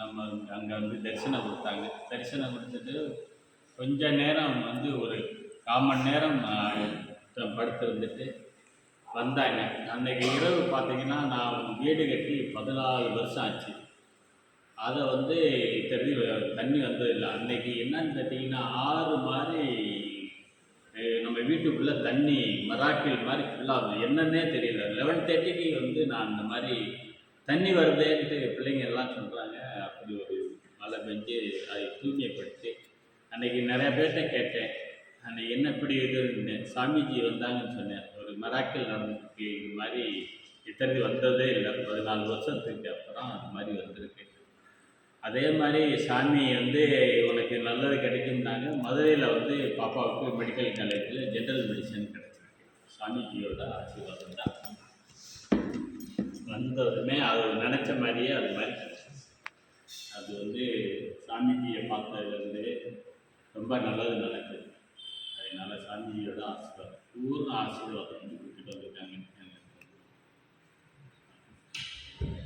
நம்ம அங்கே வந்து தரிசனம் கொடுத்தாங்க. தரிசனம் கொடுத்துட்டு கொஞ்ச நேரம் வந்து ஒரு கால் மணி நேரம் படுத்து வந்துட்டு வந்தாங்க. அன்றைக்கு இரவு பார்த்தீங்கன்னா நான் வீடு கட்டி பதினாலு வருஷம் ஆச்சு. அதை வந்து தெரிஞ்சு தண்ணி வந்ததில்லை அன்னைக்கு என்னன்னு கேட்டிங்கன்னா ஆறு மாதிரி நம்ம வீட்டுக்குள்ளே தண்ணி மராக்கில் மாதிரி ஃபுல்லாக என்னன்னே தெரியல. லெவன் தேர்ட்டிக்கு வந்து நான் அந்த மாதிரி தண்ணி வருதேன்ட்டு பிள்ளைங்க எல்லாம் சொல்கிறாங்க அப்படி ஒரு மழை பெஞ்சு அதை தூய்மைப்படுத்தி அன்னைக்கு நிறைய பேர்கிட்ட கேட்டேன். அன்றைக்கி என்ன இப்படி இதுன்னு சாமிஜி வந்தாங்கன்னு சொன்னேன். ஒரு மராக்கில் நடந்துருக்கு. இது மாதிரி இத்தனை வந்ததே இல்லை. பதினாலு வருஷத்துக்கு அப்புறம் அது மாதிரி வந்திருக்கு. அதே மாதிரி சாமி வந்து உனக்கு நல்லது கிடைக்கும்னாங்க. மதுரையில் வந்து பாப்பாவுக்கு மெடிக்கல் காலேஜில் ஜென்ரல் மெடிசன் கிடச்சிருக்கு. சாமிஜியோட ஆசீர்வாதம் தான். இருந்ததுமே அது நினச்ச மாதிரியே அது மாதிரி அது வந்து சாமிஜியை பார்த்ததுலேருந்து ரொம்ப நல்லது நடக்குது. அதனால் சாமிஜியோட ஆசீர்வாதம். பூர்ண ஆசீர்வாதம்.